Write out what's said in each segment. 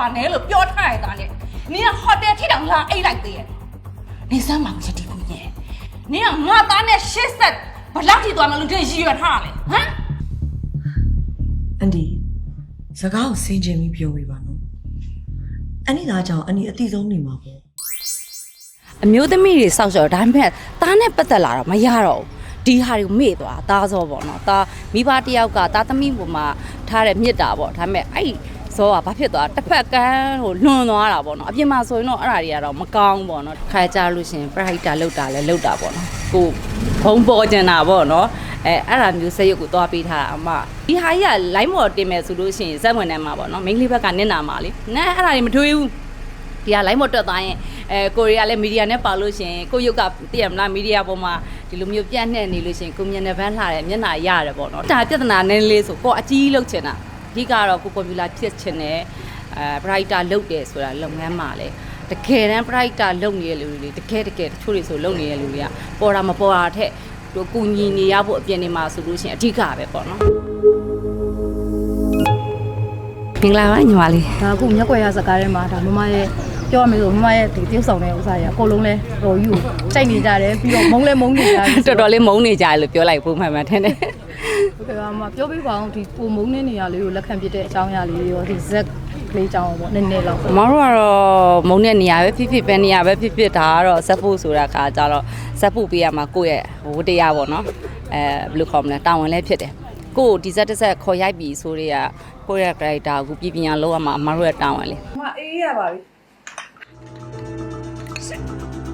ပါနဲ့လို့ပြောထားရတာနဲ့နင်ကဟိုတယ်ထိတောင်လာအိတ်လိုက်သေးရဲ့နေစမ်းပါဦးရတီကိုညင်နင်ကငါသားနဲ့ရှစ်ဆက်ဘလောက်ထိသွားမလို့တင်ရည်ရွယ်ထားလဲဟမ်အန်ဒီစကားကိုစင်ကြင်ပြီးပြောပြပါနော်အန်ဒီသားကြောင့်အန်ဒီအတိဆုံးနေမှာပေါ့အမျိုးသမီးတွေစောက်ရှော့ဒါပေမဲ့သားနဲ့ပတ်သက်လာတော့မရတော့ဘူးဒီဟာတွေကိုမေ့သွားသားစောပေါ့နော်သားမိဘတစ်ယောက်ကသားသမီးပေါ်မှာထားတဲ့မြစ်တာပေါ့ဒါပေမဲ့အဲ့ ဇောကဘာဖြစ်သွားတစ်ဖက်ကန်းဟိုလွန်သွားတာပေါ့နော်အပြင်မှာဆိုရင်တော့အဲ့ဒါတွေကတော့မကောင်းပေါ့နော်ခါကြလို့ရှရင်ပရိုက်တာလောက်တာလဲလောက်တာပေါ့နော်ကိုဘုံပေါ်ကျင်တာပေါ့နော်အဲအဲ့ဒါမျိုးစက်ရုပ်ကိုသွားပေးထားတာအမဒီဟာကြီးက line မော်တင်မယ်ဆိုလို့ရှိရင်ဇက်ဝင်ထဲမှာပေါ့နော်မိန်းကလေးဘက်ကနင့်နာမှာလေနဲအဲ့ဒါတွေမထွေးဘူးဒီက line မတက်သွားရင်အဲကိုရီးယားလည်းမီဒီယာနဲ့ပါလို့ရှရင်ကိုရုပ်ကသိရမလားမီဒီယာပေါ်မှာဒီလိုမျိုးပြန့်နှံ့နေလို့ရှရင်ကိုမျက်နှာပန်းလှတယ်မျက်နှာရတယ်ပေါ့နော်ဒါပြဿနာနည်းနည်းလေးဆိုကိုအကြီးလောက်ချင်တာ အဓိကတော့ကိုကွန်ပျူတာဖြစ်ချင်တယ်အဲ brighter လုပ်တယ်ဆိုတာလုပ်ငန်းမှာလေတကယ်တမ်း brighter လုပ်နေတဲ့လူတွေတကယ်တကယ်တချို့တွေဆိုလုပ်နေတဲ့လူတွေကပေါ်တာမပေါ်တာထက်တို့ကုညီနေရဖို့အပြင်နေမှာဆိုလို့ရှရင်အဓိကပဲပေါ့နော်မင်္ဂလာပါညီမလေးဒါအခုမျက်ကွယ်ရစကားထဲမှာဒါမမရဲ့ပြောရမယ်ဆိုမမရဲ့ဒီတရုပ်ဆောင်တဲ့ဥစ္စာကြီးအကုန်လုံးလဲရော်ယူကိုစိုက်နေကြတယ်ပြီးတော့မုံလဲမုံနေကြတယ်တော်တော်လေးမုန်းနေကြတယ်လို့ပြောလိုက်ပုံမှန်မှန်ထင်တယ် ဟုတ်ကဲ့ပါမပြောပြပါအောင်ဒီပုံမုံနေနေရလေးကိုလက်ခံပြတဲ့အကြောင်းအရာလေးရောဒီဇက်ကလေးအကြောင်းပေါ့နည်းနည်းလောက်။မတို့ကတော့မုံတဲ့နေရာပဲဖြစ်ဖြစ်ပဲနေရာပဲဖြစ်ဖြစ်ဒါကတော့ဇက်ဖို့ဆိုတာခါကြတော့ဇက်ဖို့ပေးရမှာကိုယ့်ရဲ့ဝတ္တရားပေါ့နော်။အဲဘယ်လိုခေါ်မလဲတာဝန်လည်းဖြစ်တယ်။ကိုယ်ဒီဇက်တစ်ဆက်ခေါ်ရိုက်ပြီဆိုတော့ကိုယ့်ရဲ့ character ကိုပြည်ပြညာလောက်ရမှာအမတို့ရဲ့တာဝန်လေ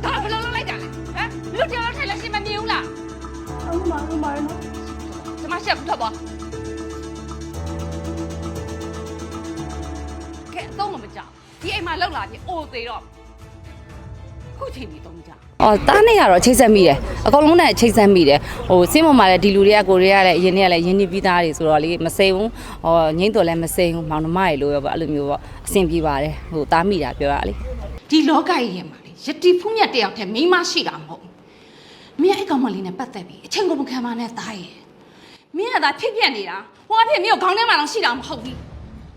ဒါဘယ်လိုလုပ်လိုက်တာလဲဟမ်လူတယောက်လောက်ထိုင်လို့ရှိမမြင်ဘူးလားဟုတ်ပါဘူးပါနော် ကျမရှက်ထွက်ပါကဲအသုံးမမကြောက်ဒီအိမ်မှာလောက်လာပြီအိုသေးတော့ခုချိန်ပြီးသုံးကြ။အော်တားနေရတော့ချိတ်ဆက်မိတယ်။အကုန်လုံးနဲ့ချိတ်ဆက်မိတယ်။ဟိုစင်းပေါ်မှာလည်းဒီလူတွေကကိုတွေကလည်းအရင်တွေကလည်းရင်းနှီးပြီးသားတွေဆိုတော့လေမစိမ့်ဘူး။ဟောငိမ့်တော်လည်းမစိမ့်ဘူး။မောင်နှမတွေလိုရောပေါ့အဲ့လိုမျိုးပေါ့အဆင်ပြေပါတယ်။ဟိုတားမိတာပြောရလေ။ဒီလောကကြီးထဲမှာလေယတိဖူးမြတ်တယောက်တည်းမိန်းမရှိတာမဟုတ်ဘူးမင်းအဲ့ကောင်မလေးနဲ့ပတ်သက်ပြီးအချိန်ကုန်မခံပါနဲ့သားရဲ့ မင်းကသာဖြစ်ပြက်နေတာဟိုအဖြစ်မင်းကိုခေါင်းထဲမှာတော့ရှိတာမဟုတ်ဘူး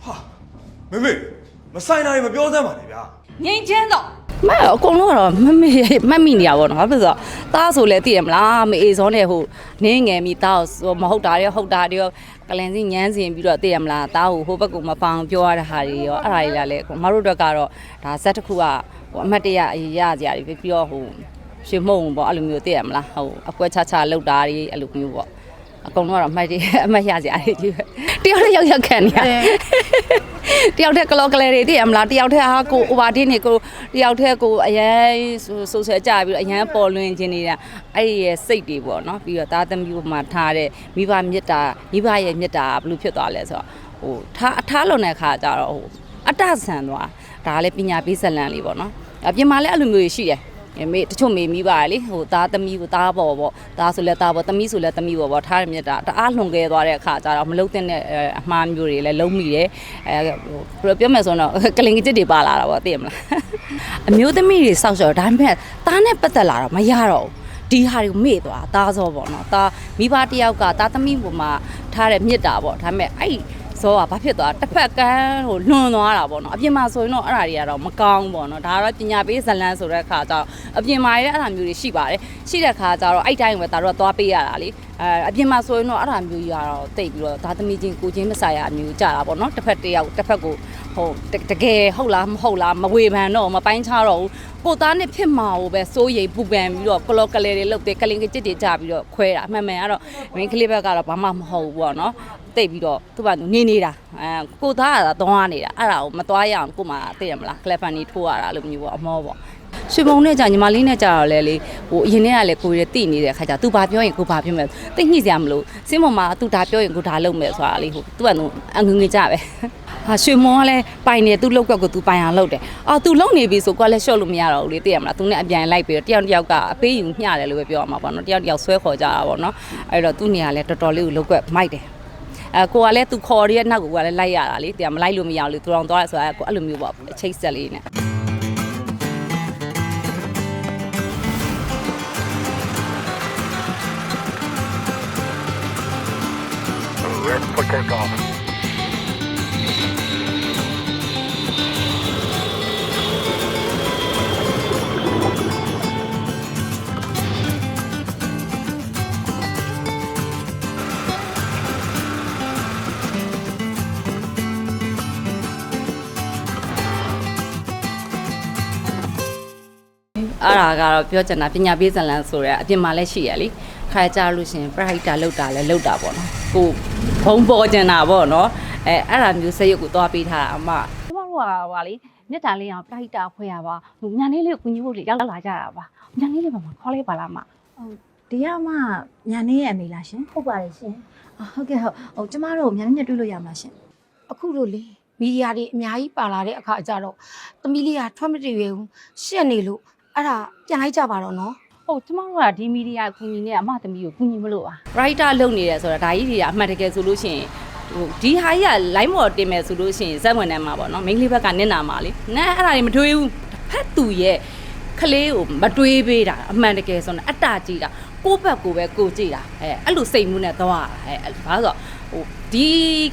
ဟာမေမေမဆိုင်တာတွေမပြောစမ်းပါနဲ့ဗျာငြိမ်ချမ်းတော့မအကုန်လုံးကတော့မမေမတ်မိနေရပါတော့ဘာဖြစ်လို့ဆိုတော့တားဆိုလဲသိရမလားမအေစောနဲ့ဟိုနင်းငယ်မိတားဆိုမဟုတ်တာရောဟုတ်တာရောကလန်စီညမ်းစင်ပြီးတော့သိရမလားတားကိုဟိုဘက်ကမပောင်ပြောရတဲ့ဟာတွေရောအဲ့ဒါတွေလာလဲမတို့တို့ကတော့ဒါဇက်တစ်ခုကဟိုအမတ်တရအရရကြရတယ်ပြီးတော့ဟိုရွှေမုံပေါ့အဲ့လိုမျိုးသိရမလားဟိုအကွက်ချချလောက်တာတွေအဲ့လိုမျိုးပေါ့ အကုန်လုံးကတော့အမှတ်တရအမှတ်ရကြရတယ်ကြီးပဲတယောက်နဲ့ရောက်ရောက်ခံနေရတယ်တယောက်တည်းကလောကလေးတွေသိရမလားတယောက်တည်းဟာကို over တင်းနေကိုတယောက်တည်းကိုအရန်ဆိုဆယ်ကြပြီးတော့အရန်ပေါ်လွင်ခြင်းနေတာအဲ့ဒီရဲ့စိတ်တွေပေါ့နော်ပြီးတော့သားသမီးပေါ်မှာထားတဲ့မိဘမေတ္တာမိဘရဲ့မေတ္တာဘယ်လိုဖြစ်သွားလဲဆိုတော့ဟိုထားအထားလွန်တဲ့ခါကျတော့ဟိုအတ္တဆန်သွားဒါကလည်းပညာပေးဇလန်လေးပေါ့နော်အပြင်မှာလည်းအဲ့လိုမျိုးရှိတယ်အ မေတချို့မေမိပါလေဟိုသားသမီးကိုသားပေါ်ပေါ့သားဆိုလဲသားပေါ်သမီးဆိုလဲသမီးပေါ်ပေါ့ထားရမြတ်တာတအားလွန်ခဲ့သွားတဲ့အခါကျတော့မလုံးတဲ့အမှားမျိုးတွေလည်းလုံးမိတယ်အဲဟိုဘယ်လိုပြောမယ်ဆိုတော့ကလင်ကြီးတွေပါလာတာပေါ့သိရမလားအမျိုးသမီးတွေစောက်ရှော့ဒါပေမဲ့သားနဲ့ပတ်သက်လာတော့မရတော့ဘူးဒီဟာတွေကိုမေ့သွားသားစောပေါ့နော်သားမိဘတစ်ယောက်ကသားသမီးပေါ်မှာထားတဲ့မြစ်တာပေါ့ဒါပေမဲ့အဲ့ ဇောကဘာဖြစ်သွားတစ်ဖက်ကန်းဟိုလွန်သွားတာပေါ့နော်အပြင်မှာဆိုရင်တော့အဲ့ဒါတွေကတော့မကောင်းဘူးပေါ့နော်ဒါကတော့ပညာပေးဇလန်းဆိုတဲ့အခါကျတော့အပြင်မှာလည်းအဲ့ဒါမျိုးတွေရှိပါတယ်ရှိတဲ့အခါကျတော့အဲ့တိုင်းပဲဒါတော့သွားပေးရတာလေ အဲအပြင်မှာဆိုရင်တော့အဲ့ဒါမျိုးကြီးကတော့တိတ်ပြီးတော့ဒါသမီးချင်းကိုချင်းမဆိုင်ရအမျိုးကြတာပေါ့နော်တစ်ဖက်တစ်ယောက်တစ်ဖက်ကိုဟိုတကယ်ဟုတ်လားမဟုတ်လားမဝေဖန်တော့မပိုင်းခြားတော့ဘူးကိုသားနဲ့ဖြစ်မှာကိုပဲစိုးရိမ်ပူပန်ပြီးတော့ကလောကလေးတွေလုပ်တယ်ကလင်ကကြစ်တွေကြပြီးတော့ခွဲတာအမှန်မှန်ကတော့မင်းကလေးဘက်ကတော့ဘာမှမဟုတ်ဘူးပေါ့နော်တိတ်ပြီးတော့သူ့ဘာသူနေနေတာအဲကိုသားကသွားနေတာအဲ့ဒါကိုမသွားရအောင်ကိုမှသိရမလားကလပ်ဖန်နေထိုးရတာလို့မျိုးပေါ့အမောပေါ့ ရွှေမုံနဲ့ကြာညီမလေးနဲ့ကြာတော့လဲလေဟိုအရင်ကလည်းကိုရတိနေတဲ့ခါကျသူဘာပြောရင်ကိုဘာပြောမယ်တိတ်ညှိစရာမလိုစင်းပေါ်မှာသူဒါပြောရင်ကိုဒါလုပ်မယ်ဆိုတာလေဟိုသူကသူအငငယ်ကြပဲဟာရွှေမုံကလည်းပိုင်နေသူလောက်ကွက်ကိုသူပိုင်အောင်လုပ်တယ်အော်သူလုံနေပြီဆိုကိုကလည်းရှော့လို့မရတော့ဘူးလေသိရမလားသူနဲ့အပြန်လိုက်ပြီးတော့တယောက်တစ်ယောက်ကအပေးယူမျှတယ်လို့ပဲပြောရမှာပေါ့နော်တယောက်တစ်ယောက်ဆွဲခေါ်ကြတာပေါ့နော်အဲ့တော့သူ့နေရာလဲတော်တော်လေးကိုလောက်ကွက်မိုက်တယ်အဲကိုကလည်းသူခေါ်ရတဲ့နောက်ကိုကလည်းလိုက်ရတာလေတရားမလိုက်လို့မရဘူးလေသူတော်သွားရဆိုတာကိုအဲ့လိုမျိုးပေါ့အချိတ်ဆက်လေးနဲ့ takeoff. ကတော့ပြောချင်တာပညာပေးဇာတ်လမ်းဆိုရဲအပြင်မှာလည်းရှိရလေခါကြလို့ရှရင်ပရိုက်တာလောက်တာလည်းလောက်တာပေါ့နော်ကိုဘုံပေါ်ကျင်တာပေါ့နော်အဲအဲ့ဒါမျိုးစရုပ်ကိုသွားပေးထားတာအမကျမတို့ကဟာလေမြတ်တာလေးအောင်ပရိုက်တာဖွဲ့ရပါဟိုညာလေးလေးကိုကူညီဖို့လေရောက်လာကြတာပါညာလေးလေးပါမခေါ်လိုက်ပါလားမဒီကမှညာနေရဲ့အမေလားရှင်ဟုတ်ပါတယ်ရှင်အာဟုတ်ကဲ့ဟုတ်ဟိုကျမတို့ညာနေနဲ့တွေ့လို့ရမှာရှင်အခုလို့လေမီဒီယာတွေအများကြီးပါလာတဲ့အခါကျတော့သမီးလေးကထွက်မတည်ရဘူးရှက်နေလို့ အဲ့ဒါပြန်လိုက်ကြပါတော့နော်ဟုတ်ကျမတို့ကဒီမီဒီယာကူညီနေအမသမီးကိုကူညီမလို့ပါ writer လုပ်နေတယ်ဆိုတော့ဒါကြီးတွေကအမှတ်တကယ်ဆိုလို့ရှိရင်ဟိုဒီဟာကြီးက line မော်တင်မယ်ဆိုလို့ရှိရင်ဇက်ဝင်ထဲမှာပေါ့နော်မိန်းကလေးဘက်ကနင့်နာမှာလေနဲအဲ့ဒါတွေမတွေးဘူးဖက်သူရဲ့ကလေးကိုမတွေးပေးတာအမှန်တကယ်ဆိုတော့အတ္တကြည့်တာကိုယ့်ဘက်ကိုပဲကိုကြည့်တာအဲအဲ့လိုစိတ်မှုနဲ့သွားတာအဲဘာလို့ဆိုတော့ဟို ဒီ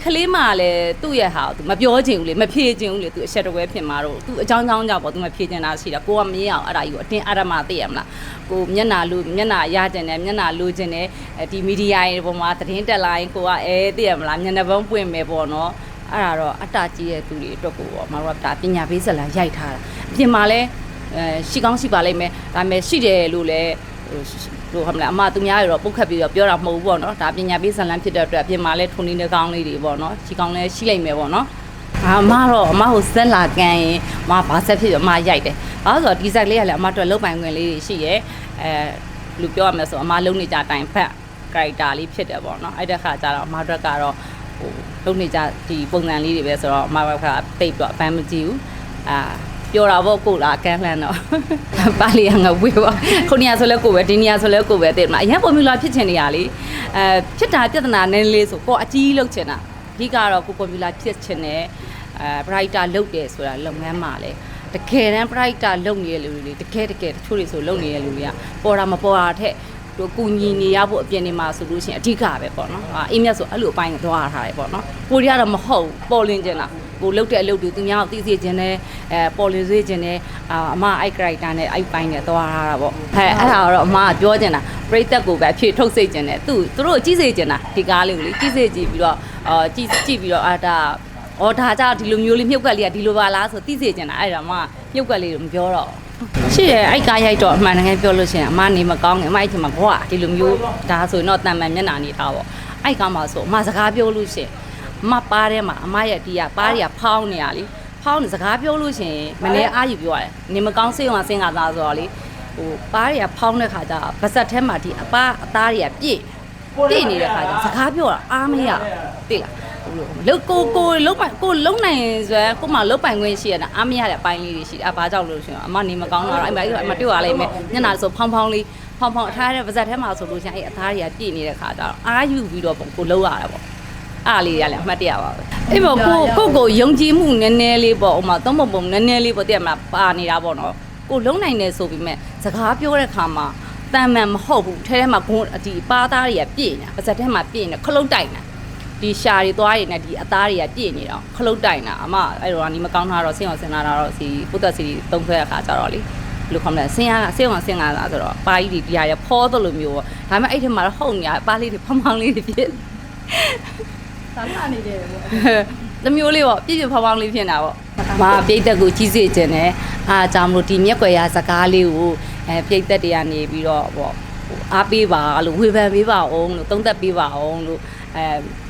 ကလေးမှလည်းသူ့ရဲ့ဟာကိုသူမပြောချင်ဘူးလေမဖြေချင်ဘူးလေသူအချက်တကွဲဖြစ်မှာတော့သူအကြောင်းကြောင်းကြောင့်ပေါ့သူမဖြေချင်တာရှိတာကိုကမင်းအောင်အဲ့ဒါကြီးကိုအတင်းအဓမ္မသိရမလားကိုမျက်နာလူမျက်နာရကျင်တယ်မျက်နာလူကျင်တယ်အဲဒီမီဒီယာတွေပေါ်မှာသတင်းတက်လာရင်ကိုကအဲသိရမလားမျက်နှာပုံးပွင့်မယ်ပေါ့နော်အဲ့ဒါတော့အတ္တကြီးရဲ့သူတွေအတွက်ကိုပေါ့မတို့ကဒါပညာပေးဇာတ်လမ်းရိုက်ထားတာအပြင်မှာလည်းအဲရှိကောင်းရှိပါလိမ့်မယ်ဒါပေမဲ့ရှိတယ်လို့လည်းဟိုတို့ဟမလားအမသူများတွေတော့ပုတ်ခတ်ပြီးတော့ပြောတာမဟုတ်ဘူးပေါ့နော်ဒါပညာပေးဇာတ်လမ်းဖြစ်တဲ့အတွက်အပြင်မှာလည်းထုံနေတဲ့ကောင်းလေးတွေပေါ့နော်ရှိကောင်းလည်းရှိလိမ့်မယ်ပေါ့နော်အမတော့အမကိုဆက်လာကန်ရင်အမဘာဆက်ဖြစ်ပြီးအမရိုက်တယ်။ဘာလို့ဆိုတော့ဒီဇက်လေးကလည်းအမတို့လုတ်ပိုင်ခွင့်လေးတွေရှိရဲ။အဲလူပြောရမယ်ဆိုအမလုံနေကြတိုင်ဖက် character လေးဖြစ်တယ်ပေါ့နော်။အဲ့တဲ့ခါကျတော့အမတို့ကတော့ဟိုလုံနေကြဒီပုံစံလေးတွေပဲဆိုတော့အမတို့ကတိတ်တော့အပန်းမကြည့်ဘူး။အာ ပြောတာပေါ့ကိုလားကန်းလှမ်းတော့ပါလီကငါဝေးပါခုနေရဆိုလဲကိုပဲဒီနေရဆိုလဲကိုပဲတဲ့မှာအရင်ပုံမျိုးလာဖြစ်ချင်နေရလေအဲဖြစ်တာပြဿနာနည်းလေးဆိုကိုအကြီးလောက်ချင်တာအဓိကတော့ကိုကွန်ပျူတာဖြစ်ချင်တယ်အဲ brighter လုပ်တယ်ဆိုတာလုပ်ငန်းမှာလေတကယ်တမ်း brighter လုပ်နေတဲ့လူတွေတကယ်တကယ်တချို့တွေဆိုလုပ်နေတဲ့လူတွေကပေါ်တာမပေါ်တာထက်တို့ကူညီနေရဖို့အပြင်နေမှာဆိုလို့ရှိရင်အဓိကပဲပေါ့နော်အာအိမ်မြတ်ဆိုအဲ့လိုအပိုင်းကိုသွားထားတယ်ပေါ့နော်ကိုရီးယားတော့မဟုတ်ဘူးပေါ်လင်းကျင်တာ ကိုလုတ်တဲ့အလုပ်တွေသူများကိုသိစေခြင်းနဲ့အဲပေါ်လင်းစေခြင်းနဲ့အာအမအိုက် character နဲ့အိုက်ပိုင်းနဲ့သွားထားတာပေါ့အဲအဲ့ဒါကတော့အမကပြောချင်တာပရိသတ်ကိုပဲအဖြစ်ထုတ်စေခြင်းနဲ့သူသူတို့ကြီးစေခြင်းတာဒီကားလေးကိုလေကြီးစေကြည့်ပြီးတော့အာကြည့်ကြည့်ပြီးတော့အာဒါအော်ဒါကြဒီလိုမျိုးလေးမြုပ်ကက်လေးကဒီလိုပါလားဆိုသိစေခြင်းတာအဲ့ဒါမှမြုပ်ကက်လေးကိုမပြောတော့ဘူးရှိတယ်အဲ့ကားရိုက်တော့အမှန်တကယ်ပြောလို့ရှိရင်အမနေမကောင်းငယ်အမအဲ့ချိန်မှာဘွာဒီလိုမျိုးဒါဆိုရင်တော့တန်ပန်မျက်နှာနေထားပေါ့အဲ့ကားမှာဆိုအမစကားပြောလို့ရှိရင် အမပါးထဲမှာအမရဲ့ဒီကပါးတွေကဖောင်းနေရလေဖောင်းနေစကားပြောလို့ရှိရင်မနေအားယူပြောရတယ်နေမကောင်းစိတ်အောင်ဆင်းကားသားဆိုတော့လေဟိုပါးတွေကဖောင်းတဲ့ခါကျဗစက်ထဲမှာဒီအပါအသားတွေကပြည့်ပြည့်နေတဲ့ခါကျစကားပြောတာအားမရသိလားလုတ်ကိုကိုလုတ်ပိုင်ကိုလုံနိုင်ဆိုရင်ကိုမှလုတ်ပိုင်ခွင့်ရှိရတာအားမရတဲ့အပိုင်းလေးတွေရှိတယ်အဘာကြောင့်လို့ရှိရင်အမနေမကောင်းတော့အဲ့မှာအဲ့မှာတွေ့ရလိမ့်မယ်ညနာဆိုဖောင်းဖောင်းလေးဖောင်းဖောင်းအထားရတဲ့ဗစက်ထဲမှာဆိုလို့ရှိရင်အဲ့အသားတွေကပြည့်နေတဲ့ခါကျတော့အားယူပြီးတော့ကိုလုံရတာပေါ့ အားလေးရလည်းအမှတ်တရပါပဲအဲ့ပေါ့ကိုကိုကိုယုံကြည်မှုနည်းနည်းလေးပေါ့ဥမာသုံးပုံပုံနည်းနည်းလေးပေါ့တည့်မလားပါနေတာပေါ့နော်ကိုလုံးနိုင်တယ်ဆိုပြီးမဲ့စကားပြောတဲ့ခါမှာတန်မှန်မဟုတ်ဘူးထဲထဲမှာဂုံးဒီပါသားတွေကပြည့်နေတာပါဇက်ထဲမှာပြည့်နေခလုတ်တိုင်တာဒီရှာတွေသွားတွေနဲ့ဒီအသားတွေကပြည့်နေတော့ခလုတ်တိုင်တာအမအဲ့တော့ဒီမကောင်းတာတော့ဆင်းအောင်ဆင်းလာတာတော့စီပုတ်သက်စီသုံးခွဲအခါကျတော့လေဘယ်လိုခေါ်မလဲဆင်းရဆင်းအောင်ဆင်းလာတာဆိုတော့ပါကြီးတွေဒီဟာရဖောသလိုမျိုးပေါ့ဒါပေမဲ့အဲ့ထဲမှာတော့ဟုတ်နေရပါလေးတွေဖောင်းဖောင်းလေးတွေဖြစ် သာမန်နေတယ်ပေါ့တမျိုးလေးပေါ့ပြည့်ပြည့်ဖောင်းဖောင်းလေးဖြစ်နေတာပေါ့။မာပြိသက်ကိုကြီးစေခြင်းနဲ့အားကြောင့်မလို့ဒီမျက်ွယ်ရစကားလေးကိုအဲပြိသက်တွေကနေပြီးတော့ပေါ့ဟိုအားပေးပါလို့ဝေဖန်ပေးပါအောင်လို့သုံးသက်ပေးပါအောင်လို့အဲ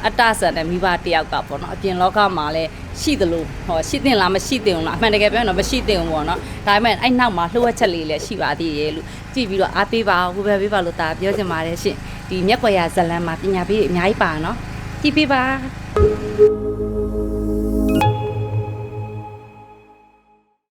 အတ္တဆန်တဲ့မိဘတယောက်ကပေါ့နော်အပြင်လောကမှာလည်းရှိသလိုဟောရှိတင်လားမရှိတင်ဘူးလားအမှန်တကယ်ပြောရင်တော့မရှိတင်ဘူးပေါ့နော်ဒါပေမဲ့အဲ့နောက်မှာလှုပ်ဝက်ချက်လေးလည်းရှိပါသေးရဲ့လို့ကြည့်ပြီးတော့အားပေးပါဝေဖန်ပေးပါလို့ဒါပြောချင်ပါတယ်ရှင်ဒီမျက်ွယ်ရဇလန်မှာပညာပေးအများကြီးပါနော် ကြည့်ပေးပါ